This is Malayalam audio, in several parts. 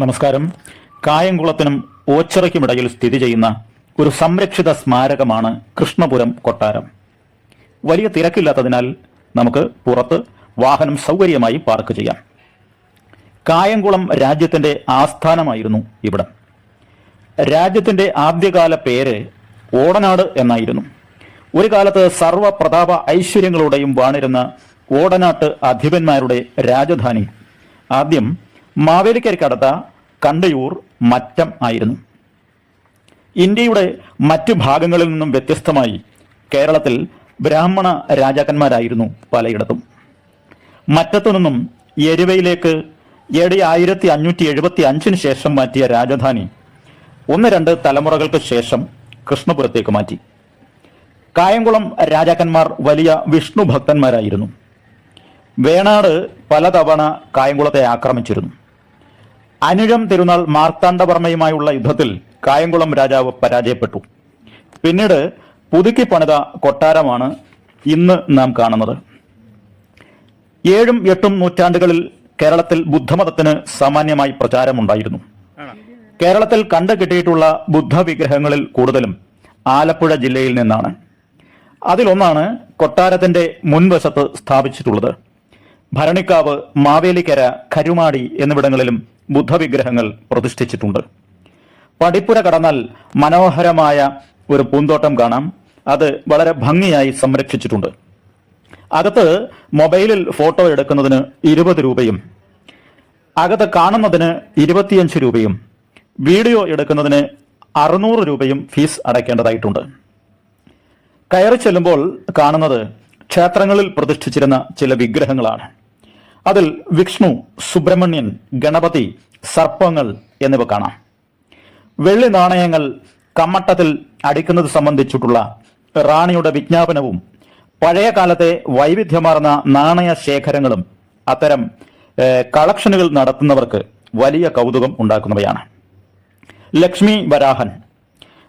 നമസ്കാരം. കായംകുളത്തിനും ഓച്ചിറയ്ക്കുമിടയിൽ സ്ഥിതി ചെയ്യുന്ന ഒരു സംരക്ഷിത സ്മാരകമാണ് കൃഷ്ണപുരം കൊട്ടാരം. വലിയ തിരക്കില്ലാത്തതിനാൽ നമുക്ക് പുറത്ത് വാഹനം സൗകര്യമായി പാർക്ക് ചെയ്യാം. കായംകുളം രാജ്യത്തിന്റെ ആസ്ഥാനമായിരുന്നു ഇവിടം. രാജ്യത്തിന്റെ ആദ്യകാല പേര് ഓടനാട് എന്നായിരുന്നു. ഒരു കാലത്ത് സർവപ്രതാപ ഐശ്വര്യങ്ങളുടെയും വാണിരുന്ന ഓടനാട്ട് അധിപന്മാരുടെ രാജധാനി. ആദ്യം മാവേലിക്കരക്കടുത്ത കണ്ടയൂർ മറ്റം ആയിരുന്നു. ഇന്ത്യയുടെ മറ്റു ഭാഗങ്ങളിൽ നിന്നും വ്യത്യസ്തമായി കേരളത്തിൽ ബ്രാഹ്മണ രാജാക്കന്മാരായിരുന്നു പലയിടത്തും. മറ്റത്തു നിന്നും എരുവയിലേക്ക് എ ആയിരത്തി അഞ്ഞൂറ്റി എഴുപത്തി അഞ്ചിന് ശേഷം മാറ്റിയ രാജധാനി ഒന്ന് രണ്ട് തലമുറകൾക്ക് ശേഷം കൃഷ്ണപുരത്തേക്ക് മാറ്റി. കായംകുളം രാജാക്കന്മാർ വലിയ വിഷ്ണു ഭക്തന്മാരായിരുന്നു. വേണാട് പലതവണ കായംകുളത്തെ ആക്രമിച്ചിരുന്നു. അനുജം തിരുനാൾ മാർത്താണ്ഡവർമ്മയുമായുള്ള യുദ്ധത്തിൽ കായംകുളം രാജാവ് പരാജയപ്പെട്ടു. പിന്നീട് പുതുക്കി പണിത കൊട്ടാരമാണ് ഇന്ന് നാം കാണുന്നത്. ഏഴും എട്ടും നൂറ്റാണ്ടുകളിൽ കേരളത്തിൽ ബുദ്ധമതത്തിന് സാമാന്യമായി പ്രചാരമുണ്ടായിരുന്നു. കേരളത്തിൽ കണ്ടു കിട്ടിയിട്ടുള്ള ബുദ്ധ വിഗ്രഹങ്ങളിൽ കൂടുതലും ആലപ്പുഴ ജില്ലയിൽ നിന്നാണ്. അതിലൊന്നാണ് കൊട്ടാരത്തിന്റെ മുൻവശത്ത് സ്ഥാപിച്ചിട്ടുള്ളത്. ഭരണിക്കാവ് മാവേലിക്കര കരുമാടി എന്നിവിടങ്ങളിലും ബുദ്ധവിഗ്രഹങ്ങൾ പ്രതിഷ്ഠിച്ചിട്ടുണ്ട്. പടിപ്പുര കടന്നാൽ മനോഹരമായ ഒരു പൂന്തോട്ടം കാണാം. അത് വളരെ ഭംഗിയായി സംരക്ഷിച്ചിട്ടുണ്ട്. അകത്ത് മൊബൈലിൽ ഫോട്ടോ എടുക്കുന്നതിന് ഇരുപത് രൂപയും അകത്ത് കാണുന്നതിന് ഇരുപത്തിയഞ്ച് രൂപയും വീഡിയോ എടുക്കുന്നതിന് അറുന്നൂറ് രൂപയും ഫീസ് അടയ്ക്കേണ്ടതായിട്ടുണ്ട്. കയറി ചെല്ലുമ്പോൾ കാണുന്നത് ക്ഷേത്രങ്ങളിൽ പ്രതിഷ്ഠിച്ചിരുന്ന ചില വിഗ്രഹങ്ങളാണ്. അതിൽ വിഷ്ണു സുബ്രഹ്മണ്യൻ ഗണപതി സർപ്പങ്ങൾ എന്നിവ കാണാം. വെള്ളി നാണയങ്ങൾ കമ്മട്ടത്തിൽ അടിക്കുന്നത് സംബന്ധിച്ചിട്ടുള്ള റാണിയുടെ വിജ്ഞാപനവും പഴയ കാലത്തെ വൈവിധ്യമാർന്ന നാണയ ശേഖരങ്ങളും അത്തരം കളക്ഷനുകൾ നടത്തുന്നവർക്ക് വലിയ കൗതുകം ഉണ്ടാക്കുന്നവയാണ്. ലക്ഷ്മി വരാഹൻ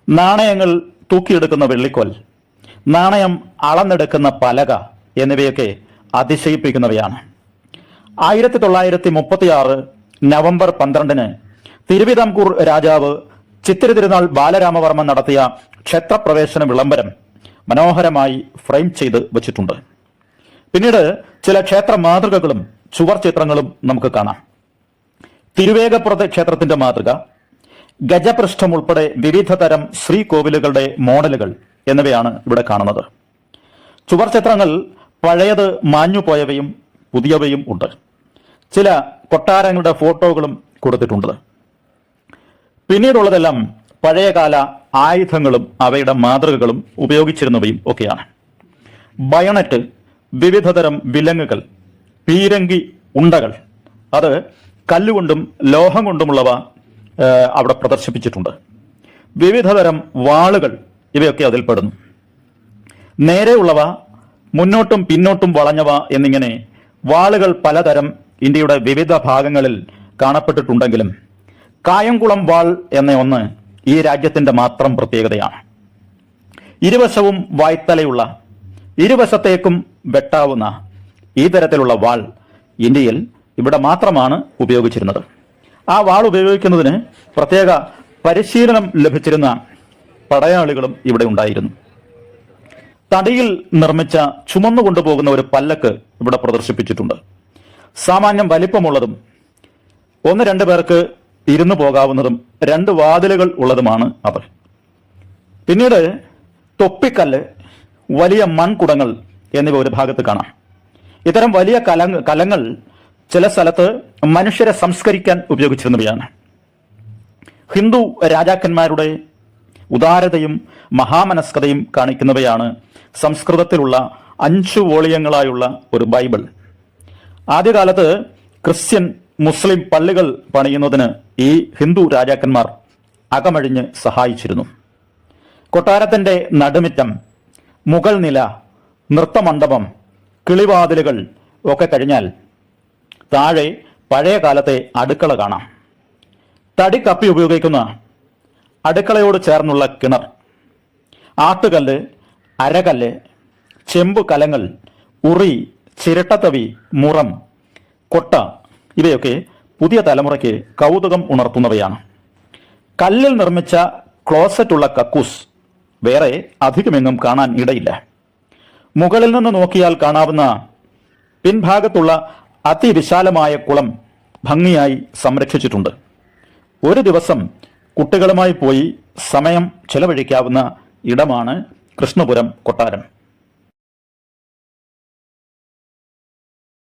നാണയങ്ങൾ തൂക്കിയെടുക്കുന്ന വെള്ളിക്കോൽ നാണയം അളന്നെടുക്കുന്ന പലക എന്നിവയൊക്കെ അതിശയിപ്പിക്കുന്നവയാണ്. ആയിരത്തി തൊള്ളായിരത്തി മുപ്പത്തിയാറ് നവംബർ പന്ത്രണ്ടിന് തിരുവിതാംകൂർ രാജാവ് ചിത്തിരി തിരുനാൾ ബാലരാമവർമ്മ നടത്തിയ ക്ഷേത്രപ്രവേശന വിളംബരം മനോഹരമായി ഫ്രെയിം ചെയ്ത് വച്ചിട്ടുണ്ട്. പിന്നീട് ചില ക്ഷേത്ര മാതൃകകളും ചുവർ ചിത്രങ്ങളും നമുക്ക് കാണാം. തിരുവേഗപ്പുറത്തെ ക്ഷേത്രത്തിന്റെ മാതൃക ഗജപൃഷ്ഠം ഉൾപ്പെടെ വിവിധ തരം ശ്രീകോവിലുകളുടെ മോഡലുകൾ എന്നിവയാണ് ഇവിടെ കാണുന്നത്. ചുവർ ചിത്രങ്ങൾ പഴയത് മാഞ്ഞുപോയവയും പുതിയവയും ഉണ്ട്. ചില കൊട്ടാരങ്ങളുടെ ഫോട്ടോകളും കൊടുത്തിട്ടുണ്ട്. പിന്നീടുള്ളതെല്ലാം പഴയകാല ആയുധങ്ങളും അവയുടെ മാതൃകകളും ഉപയോഗിച്ചിരുന്നവയും ഒക്കെയാണ്. ബയണറ്റ് വിവിധതരം വിലങ്ങുകൾ പീരങ്കി ഉണ്ടകൾ അത് കല്ലുകൊണ്ടും ലോഹം കൊണ്ടുമുള്ളവ അവിടെ പ്രദർശിപ്പിച്ചിട്ടുണ്ട്. വിവിധതരം വാളുകൾ ഇവയൊക്കെ അതിൽപ്പെടുന്നു. നേരെയുള്ളവ മുന്നോട്ടും പിന്നോട്ടും വളഞ്ഞവ എന്നിങ്ങനെ വാളുകൾ പലതരം ഇന്ത്യയുടെ വിവിധ ഭാഗങ്ങളിൽ കാണപ്പെട്ടിട്ടുണ്ടെങ്കിലും കായംകുളം വാൾ എന്ന ഒന്ന് ഈ രാജ്യത്തിന്റെ മാത്രം പ്രത്യേകതയാണ്. ഇരുവശവും വായ്ത്തലയുള്ള ഇരുവശത്തേക്കും വെട്ടാവുന്ന ഈ തരത്തിലുള്ള വാൾ ഇന്ത്യയിൽ ഇവിടെ മാത്രമാണ് ഉപയോഗിച്ചിരുന്നത്. ആ വാൾ ഉപയോഗിക്കുന്നതിന് പ്രത്യേക പരിശീലനം ലഭിച്ചിരുന്ന പടയാളികളും ഇവിടെ ഉണ്ടായിരുന്നു. തടിയിൽ നിർമ്മിച്ച ചുമന്നു കൊണ്ടുപോകുന്ന ഒരു പല്ലക്ക് ഇവിടെ പ്രദർശിപ്പിച്ചിട്ടുണ്ട്. സാമാന്യം വലിപ്പമുള്ളതും ഒന്ന് രണ്ട് പേർക്ക് ഇരുന്നു പോകാവുന്നതും രണ്ട് വാതിലുകൾ ഉള്ളതുമാണ് അത് പിന്നീട് തൊപ്പിക്കല്ല് വലിയ മൺകുടങ്ങൾ എന്നിവ ഒരു ഭാഗത്ത് കാണാം. ഇത്തരം വലിയ കല കലങ്ങൾ ചില സ്ഥലത്ത് മനുഷ്യരെ സംസ്കരിക്കാൻ ഉപയോഗിച്ചിരുന്നവയാണ്. ഹിന്ദു രാജാക്കന്മാരുടെ ഉദാരതയും മഹാമനസ്കതയും കാണിക്കുന്നവയാണ് സംസ്കൃതത്തിലുള്ള അഞ്ചു വോളിയങ്ങളായുള്ള ഒരു ബൈബിൾ. ആദ്യകാലത്ത് ക്രിസ്ത്യൻ മുസ്ലിം പള്ളികൾ പണിയുന്നതിന് ഈ ഹിന്ദു രാജാക്കന്മാർ അകമഴിഞ്ഞ് സഹായിച്ചിരുന്നു. കൊട്ടാരത്തിന്റെ നടുമിറ്റം മുഗൾ നില നൃത്തമണ്ഡപം കിളിവാതിലുകൾ ഒക്കെ കഴിഞ്ഞാൽ താഴെ പഴയ കാലത്തെ അടുക്കള കാണാം. തടി കപ്പി ഉപയോഗിക്കുന്ന അടുക്കളയോട് ചേർന്നുള്ള കിണർ ആട്ടുകല്ല് അരകല്ല് ചെമ്പു കലങ്ങൾ ഉറി ചിരട്ടത്തവി മുറം കൊട്ട ഇവയൊക്കെ പുതിയ തലമുറയ്ക്ക് കൗതുകം ഉണർത്തുന്നവയാണ്. കല്ലിൽ നിർമ്മിച്ച ക്ലോസറ്റുള്ള കക്കൂസ് വേറെ അധികമെങ്ങും കാണാൻ ഇടയില്ല. മുകളിൽ നിന്ന് നോക്കിയാൽ കാണാവുന്ന പിൻഭാഗത്തുള്ള അതിവിശാലമായ കുളം ഭംഗിയായി സംരക്ഷിച്ചിട്ടുണ്ട്. ഒരു ദിവസം കുട്ടികളുമായി പോയി സമയം ചെലവഴിക്കാവുന്ന ഇടമാണ് കൃഷ്ണപുരം കൊട്ടാരം.